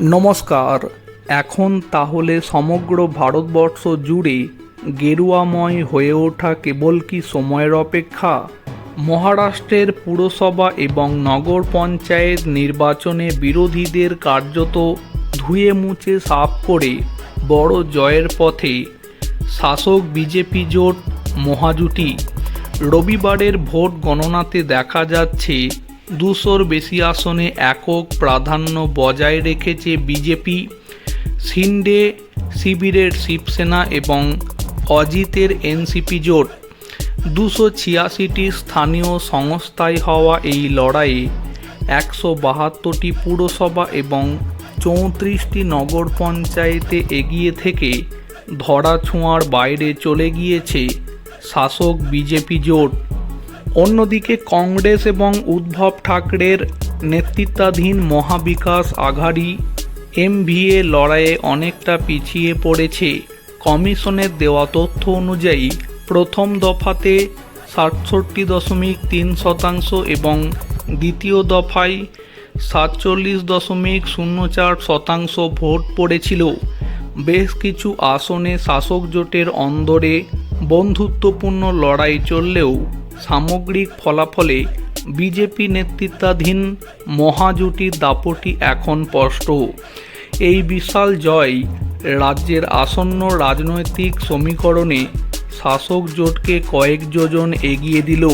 নমস্কার। এখন তাহলে সমগ্র ভারতবর্ষ জুড়ে গেরুয়াময় হয়ে ওঠা কেবল কি সময়ের অপেক্ষা? মহারাষ্ট্রের পুরসভা এবং নগর পঞ্চায়েত নির্বাচনে বিরোধীদের কার্যত ধুয়ে মুছে সাফ করে বড় জয়ের পথে শাসক বিজেপি জোট মহাজুটি। রবিবারের ভোট গণনাতে দেখা যাচ্ছে দুশোর বেশি আসনে একক প্রাধান্য বজায় রেখেছে বিজেপি। সিন্ডে শিবিরের শিবসেনা এবং অজিতের এনসিপি জোট। দুশো ছিয়াশিটি স্থানীয় সংস্থায় হওয়া এই লড়াইয়ে একশো বাহাত্তরটি পুরসভা এবং চৌত্রিশটি নগর পঞ্চায়েতে এগিয়ে থেকে ধরা ছোঁয়ার বাইরে চলে গিয়েছে শাসক বিজেপি জোট। অন্যদিকে কংগ্রেস এবং উদ্ধব ঠাকরের নেতৃত্বাধীন মহাবিকাশ আঘাড়ি এমভিএ লড়াইয়ে অনেকটা পিছিয়ে পড়েছে। কমিশনের দেওয়া তথ্য অনুযায়ী, প্রথম দফাতে সাতষট্টি দশমিক তিন শতাংশ এবং দ্বিতীয় দফায় সাতচল্লিশ দশমিক শূন্য চার শতাংশ ভোট পড়েছিল। বেশ কিছু আসনে শাসক জোটের অন্দরে বন্ধুত্বপূর্ণ লড়াই চললেও সামগ্রিক ফলাফলে বিজেপি নেতৃত্বাধীন মহাজোটির দাপটি এখন স্পষ্ট। এই বিশাল জয় রাজ্যের আসন্ন রাজনৈতিক সমীকরণে শাসক জোটকে কয়েক যোজন এগিয়ে দিল।